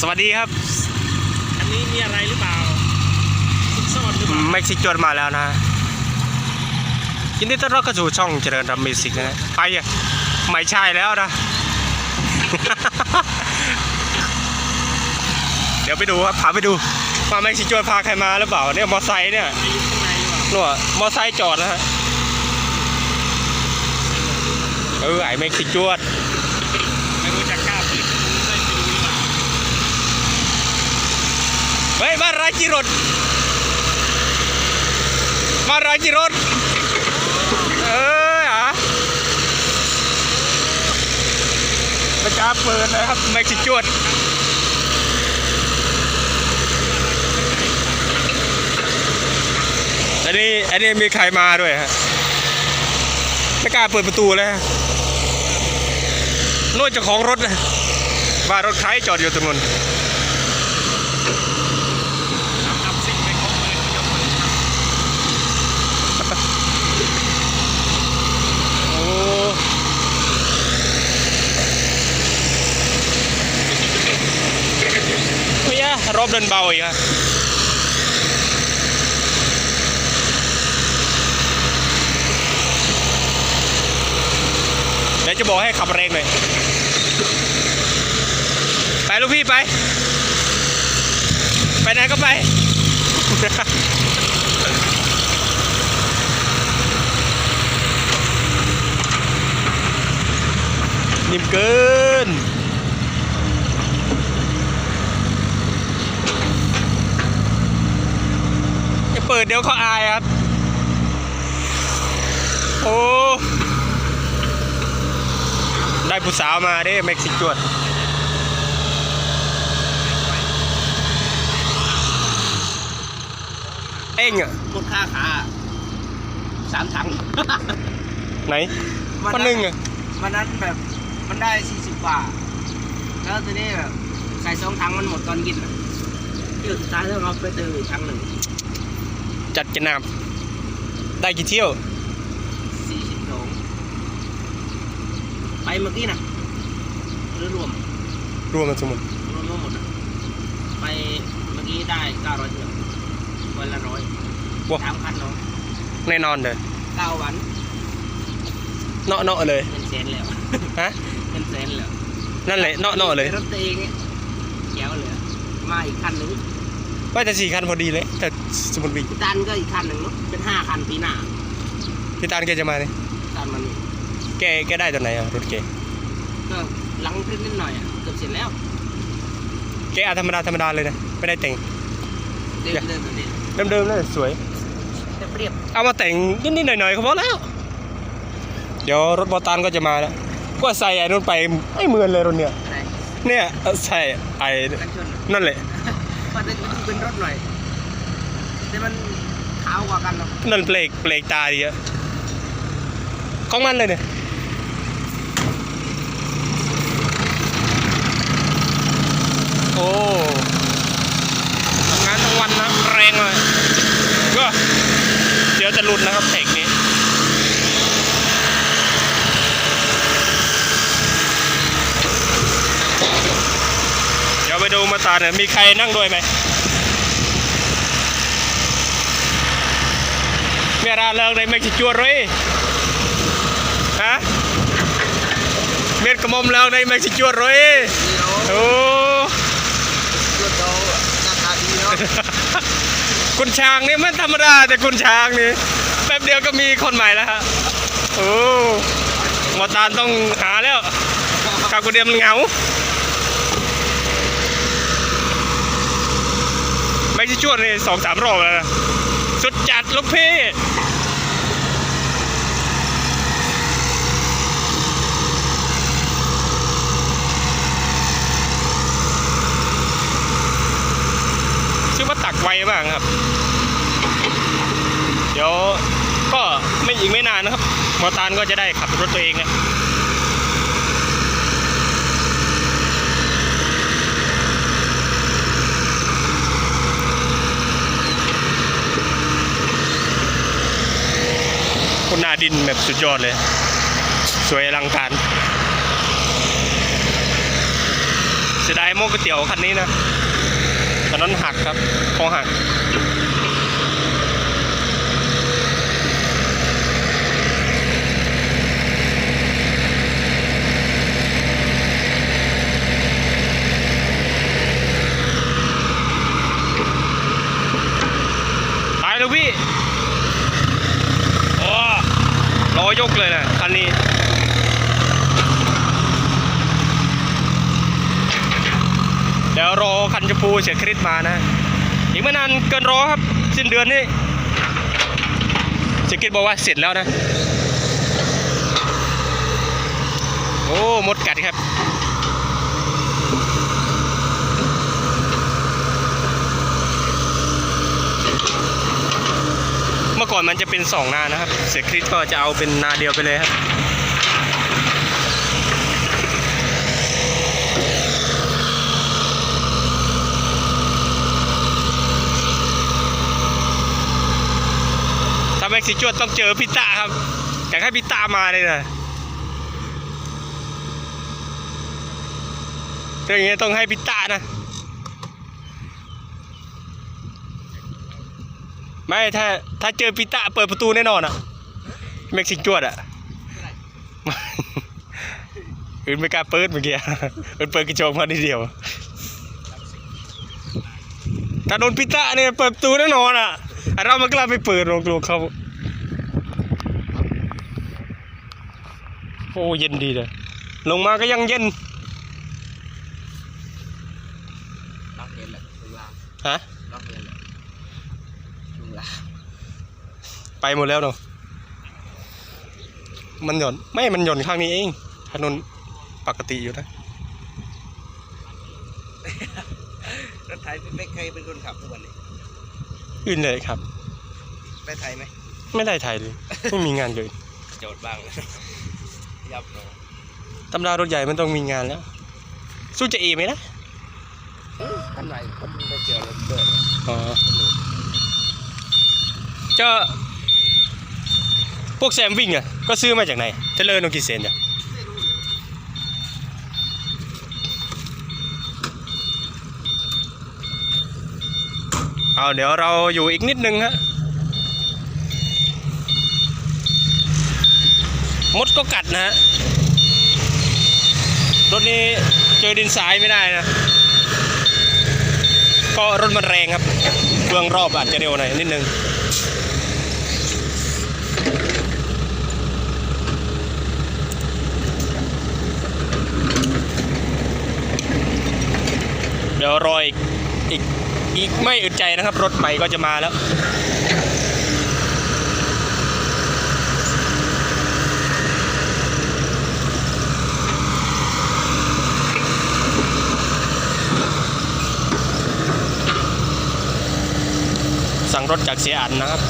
สวัสดีครับ อันนี้มีอะไรหรือเปล่าซุกซ่อนหรือเปล่าแม็กซิจวนมาแล้วนะยินดีต้อนรับเข้าสู่ช่องเจริญรำมิวสิกนะไปอะไม่ใช่แล้วนะ เดี๋ยวไปดูครับพาไปดูว่าแม็กซิจวนพาใครมาหรือเปล่าเนี่ยมอไซค์เนี่ยไปอยู่ข้างในหรือเปล่านู่นอะมอไซค์จอดนะฮะเออไอแม็กซิจวน ไม่รู้จะกล้าเปิดประตูได้ไปดูหรือเปล่า เฮ้ยบ้านราจิรถบ้านราจิรถเอออะประกาเปิดนะครับแม็กซิจวนอันนี้อันนี้มีใครมาด้วยฮะไม่กล้าเปิดประตูเลยฮะนู่นเจ้าของรถนะว่ารถใครจอดอยู่ตรงนู้น ทำทำสิ่งไปครบเลยก็ยกมือครับ โอ้เฮ้ยอะ รอบเดินเบาอีกอะเดี๋ยวจะบอกให้ขับเร่งหน่อยไปลูกพี่ไป ไปไหนก็ไปนิ่มเกิน จะ เปิดเดี๋ยวเขาอายครับ โอ้ ได้ผู้สาวมาเด้เม็กซิจวดเอ็งอะลดค่าขาสามถัง ไหนคนหนึ่งอะวันนั้นแบบมันได้40กว่าแล้วทีนี้แบบใส่สองถังมันหมดตอนกินอะที่สุดท้ายต้องเอาไปเติมอีกถังหนึ่ง จัดจะนำได้กี่เที่ยว40โลไปเมื่อกี้นะหรือรวม รวมกันสมมุติรวมทั้งหมดอะไปเมื่อกี้ได้900เที่ยววันละร้อยว้าสามคันเนาะแน่นอนเลยเก้าวันเนาะเนาะเลยเป็นแสนแล้วฮะเป็นแสนแล้วนั่นแหละเนาะเนาะเลยรถตัวเองเนี่ยเขียวเลยอะมาอีกคันหนึ่ง ว่าจะสี่คันพอดีเลยแต่สมมุติวิ่งพี่ตันก็อีกคันหนึ่งเนาะเป็นห้าคันปีหน้าพี่ตานแกจะมาเนี่ยตันมันนี่แกแกได้ตอนไหนอะรถแกก็หลังพริกนิดหน่อยอะเกือบเสร็จแล้วแกเอาธรรมดาธรรมดาเลยนะไม่ได้แต่ง เดิมเดิมแบบนี้เดิมๆเลยสวยแต่เปรียบเอามาแต่งนิดๆหน่อยๆก็พอแล้ว เดี๋ยวรถบอตานก็จะมาแล้ว ก็ใส่ไอ้นู่นไปไม่เหมือนเลยรถเนี่ย อะไรเนี่ยเอาใส่ไอ้กันชนนั่นแหละ มันจะเป็นรถหน่อย แต่มันขาวกว่ากันเนาะนั่นเปลกเปลกตาดีอะของมันเลยเนี่ยโอ้ทำงานทั้งวันนะแรงเลยก็เดี๋ยวจะหลุดนะครับเทคนี้ เดี๋ยว ไปดูมาตาเนี่ยมีใครนั่งด้วยไหมเมียราเลิกเลยไม่คิจัวเลยฮะเมียกระมมเลิกเลยไม่คิจัวเลยโอ้รถเราราคาดีเนาะคุณช้างนี่ไม่ธรรมดาแต่คุณช้างนี่แป๊บเดียวก็มีคนใหม่แล้วฮะโอ้มอตาต้องหาแล้วกากูเดียมเหงา ไม่ช่วดนี่สองสามรอบแล้วนะสุดจัดลูกพี่ชื่อว่าตักไวมากครับ เดี๋ยวก็ไม่อีกไม่นานนะครับมอตาลก็จะได้ขับรถตัวเองนะคนหนาดิน แบบสุดยอดเลย สวยอลังการเสียดายโม้อก๋วยเตี๋ยวคันนี้นะถนนหักครับคอหัก ตายแล้วพี่โอ้ล้อยกเลยนะคันนี้ เดี๋ยวรอ คันชมพูเสียคริสมานะ อีกไม่นานเกินรอครับ สิ้นเดือนนี้เสียคริสบอกว่าเสร็จแล้วนะ โอ้มดกัดครับเมื่อก่อนมันจะเป็นสองนานะครับ เสียคริสก็จะเอาเป็นนาเดียวไปเลยครับ ม็กซิจวดต้องเจอพิตาครับอยากให้พิตามาเลยนะถ้าอย่างเงี้ต้องให้พิต้านะ ไม่ถ้าถ้าเจอพิตาเปิดประตูแน่นอนอะเม็กซิจวดอะอื่นไม่กล้าเปิดเมื่อกี้อื่นเปิดกระจกมาทีเดียวถ้าโดนพิตาเนี่ยเปิดประตูแน่นอนอะเราไม่กล้าไปเปิดลงกลัวเขา อ้เย็นดีเลย ลงมาก็ยังเย็นล็อกเห็นแหละลุงลาฮะล็อกเห็นแหละลุงลาไปหมดแล้วเนาะมันหย่อนไม่มันหย่อนข้างนี้เองถนนปกติอยู่นะรถไถพี่เป๊กเคยเป็นคนขับทุกวันนี้อื่นเลยครับ ได้ไถไหมไม่ได้ถ่ายเลยไม่มีงานเลยโจทย์บ้าง ยับเลยตำรารถใหญ่มันต้องมีงานแล้ว สู้จะเอไหมนะท่านไหนผมได้เจอรถเกิดอ๋อเจ้าพวกแซมวิ่งอะก็ซื้อมาจากไหนเทเลอร์โนกิเซนจ้ะเอาเดี๋ยวเราอยู่อีกนิดนึงฮะ มดก็กัดนะฮะรถนี้เจอดินทรายไม่ได้นะ ก็รถมันแรงครับเครื่องรอบอาจจะเร็วหน่อยนิดนึงเดี๋ยวรออีกอีกอีกไม่อึดใจนะครับ รถใหม่ก็จะมาแล้ว รถจากเสียอันนะครับ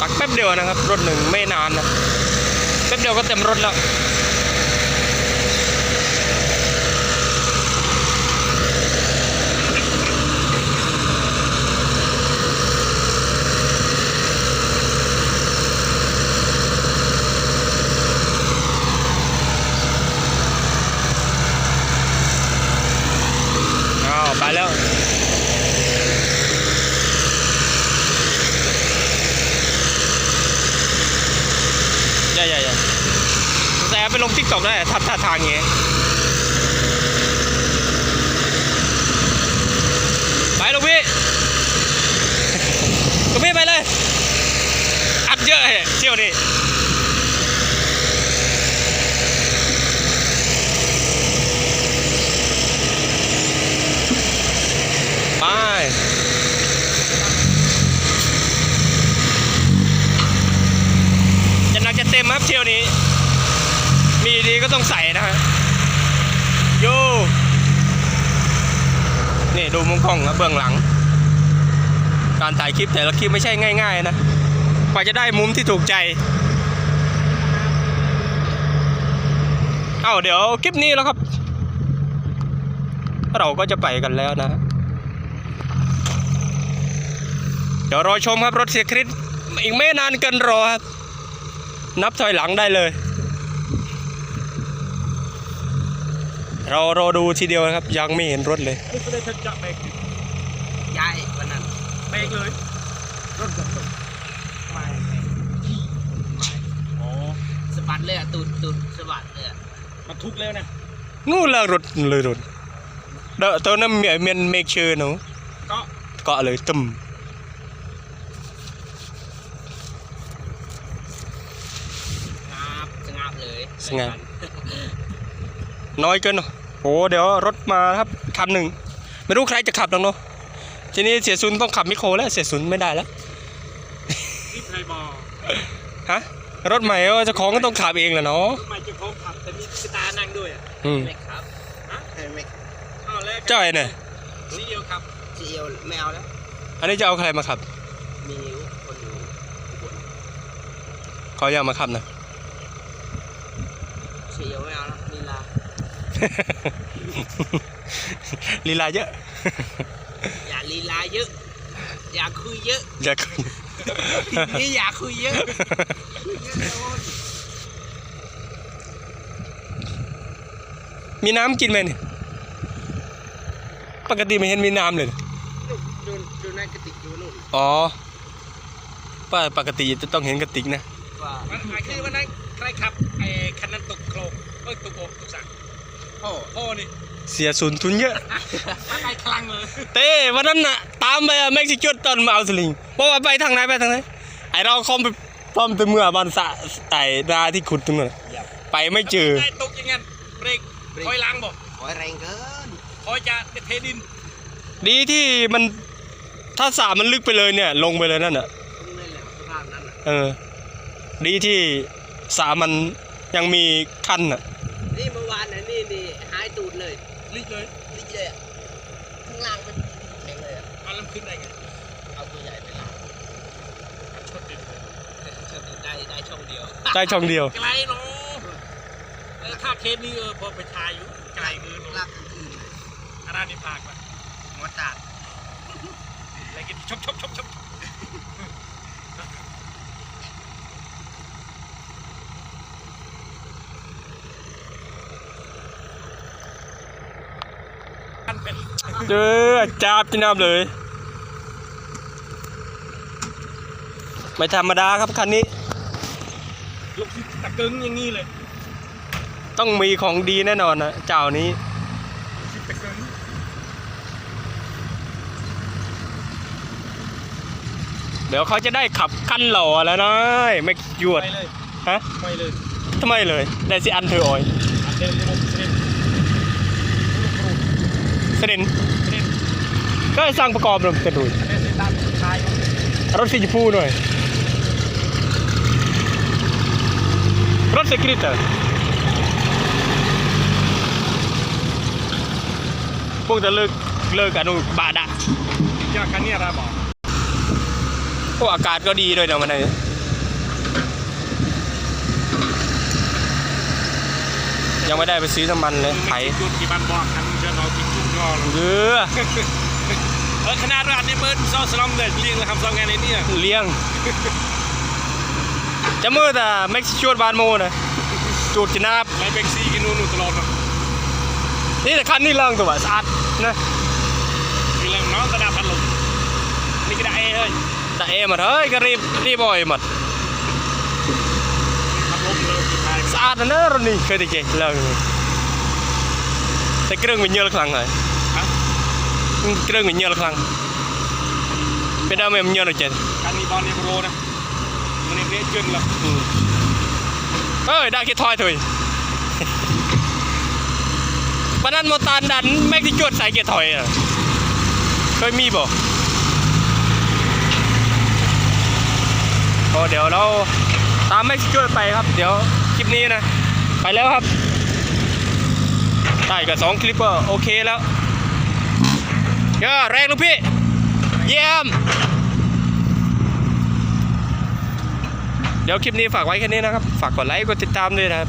ตักแป๊บเดียวนะครับ รถหนึ่งไม่นานนะแป๊บเดียวก็เต็มรถแล้ว อ้าวไปแล้ว อย่าอย่าอย่าแต่ไปลงทิกตอกได้ทัดท่าทางอย่างเงี้ยไปลูกพี่ลูกพี่ไปเลย อัดเยอะเหเที่ยวนี้ไป จะหนักจะเต็มครับเที่ยวนี้ มีดีก็ต้องใส่นะฮะโยนี่ดูมุมกล้องครับเบื้องหลัง การถ่ายคลิปแต่ละคลิปไม่ใช่ง่าย ๆ นะกว่าจะได้มุมที่ถูกใจ เอ้าเดี๋ยวคลิปนี้แล้วครับ เราก็จะไปกันแล้วนะ เดี๋ยวรอชมครับรถเสียคริสอีกไม่นานเกินรอครับ นับถอยหลังได้เลย เรารอดูทีเดียวนะครับ ยังไม่เห็นรถเลยนี่ก็ได้ทันจะเบรกย้ายวันนั้นเบรกเลยรถกระตุกไม่อ๋อสะบัดเลยอะตูดตูดสะบัดเลยอะมันทุกแล้วนะนู่นละรถเลยรถเดยวตัวนั้นเมียเมียนเมกเชอร์หนูก็เกาะเลยตึมงาบสงับเลยสงบน้อยเกินเนอะ โอ้เดี๋ยวรถมาครับคันหนึ่งไม่รู้ใครจะขับหรอกเนาะทีนี้เสียซุนต้องขับมิโครแล้วเสียซุนไม่ได้แล้วนี่ไทยบอลฮะรถใหม่เจ้าของก็ต้องขับเองแหละเนาะทำไมเจะโค้งขับแต่มีสตาร์นั่งด้วยอะอืมไม่ครับฮะไม่อ้าวแล้วจ้อยเนี่ยสีเดียวครับซีเอลไม่เอาแล้วอันนี้จะเอาใครมาขับมีนิ้วคนอยู่อุบนเขาอยากมาขับนะ ซีเอลไม่เอาแล้วลีลา ลีลาเยอะ อย่าลีลาเยอะ อย่าคุยเยอะ อยากนี่อย่าคุยเยอะคุยเยอะโดนมีน้ำกินไหมเนี่ยปกติไม่เห็นมีน้ำเลยดูดูดูในกระติกดูนู่นอ๋อป้าปกติจะต้องเห็นกระติกนะว่ามันไอ้คือวันนั้นใครขับไอ้ โอ้พ่อนี่เสียศูนย์ทุนเยอะมาไอ้คลังเลยเต้วันนั้นน่ะตามไปอะแม็กซิจุดตอนมาเอาสลิงบอกว่าไปทางไหนไปทางไหนไอเราคอมไปพร้อมตัวเมื่อบานสะไต่นาที่ขุดตรงนั้นน่ะไปไม่เจอได้ตกอย่างงั้นเบรกคอยล้างบอกโอ้ยแรงเกินคอยจะเทดินดีที่มันถ้าสระมันลึกไปเลยเนี่ย ลงไปเลยนั่นอะตรงนี้แหละสภาพนั้นอะเออ ดีที่สระมันยังมีขั้นอะ นี่เมื่อวานน่ะนี่ นี่หายตูดเลยลิกเลยลิกเลยอะข้างล่างมันแข็งเลยอะมันลำขึ้นได้ไงเอาตัวใหญ่ไปล้างชดดินชนได้ได้ช่องเดียวได้ช่องเดียว ไกลเนาะเออถ้าเคสนี้เออพอไปทายอยู่ไกลเกินลาเนาะกกลางคืนเลยอารานิพากว่ะหัวตาดอะไรกินชบชบชบชบ เป็นเจอจับจีน้ำเลย ไม่ธรรมดาครับคันนี้ลูกตะกึงอย่างงี้เลย ต้องมีของดีแน่นอนนะเจ้านี้ตะกึงเดี๋ยวเขาจะได้ขับคันหล่อแล้วนะไม่ยวดไปเลยฮะไปเลยทำไมเลย ได้สิอันเธอออยอันเดิม มุกเดิมเสด็นเดิมก็ให้สร้างประกอบเลยจะดูเดิมตามชายรถสีชมพูหน่อยรถสกริตเหรอพวกจะเลิกเลิกอนุบาดะยอดคันนี้อะไรบอกพวกอากาศก็ดีด้วยนะมันนี้ยังไม่ได้ไปซื้อน้ำมันเลยไถจุดกี่บันบอกคันจะนอนกินจุดยอดเยอะเออขนาดร้านนี้เบิร์ดซอสลอมเด็ดเลี้ยงเลยคำสองงาน ផងលឺអឺខណារត់នេះមើលសោះស្រំតែលៀងលំសងថ្ងៃនេះនេះលៀងចាំមើលតាមិចជួតបានមកណាជួតចំណាប់ហើយមិចស៊ីគេនោះនោះតឡត់នេះតែខាត់នេះឡើងទៅបាទស្អាតណាគេឡើងមកទៅដាក់ផាត់លុបនេះគេដាក់អេហើយដាក់អេមកហើយគេរៀបរៀបអីមកស្អាតណាស់រនេះឃើញតែចេះឡើងតែគ្រឿងវាញើលខ្លាំងហើយ เนอะรถนี่เคยได้เก่งเรื่องนี้แต่เครื่องมันเยอะละครั้งเลยฮะเครื่องมันเยอะละครั้งเป็นอะไรมันเยอะเลยเจนคันนี้บอลนี่โปรนะมันนี่เรียกจนละอืมเอ้ยได้คิดถอยถุยปานนั้นโมตานดันแม็กที่จวดใส่เกียร์ถอยอะเคยมีบ่โอ้เดี๋ยวเราตามแม็กที่จวดไปครับ เดี๋ยวคลิปนี้นะ ไปแล้วครับได้กับสองคลิปก็โอเคแล้ว เยอะแรงลูกพี่ เยี่ยม เดี๋ยวคลิปนี้ฝากไว้แค่นี้นะครับ ฝากกดไลค์ กดติดตามด้วยนะครับ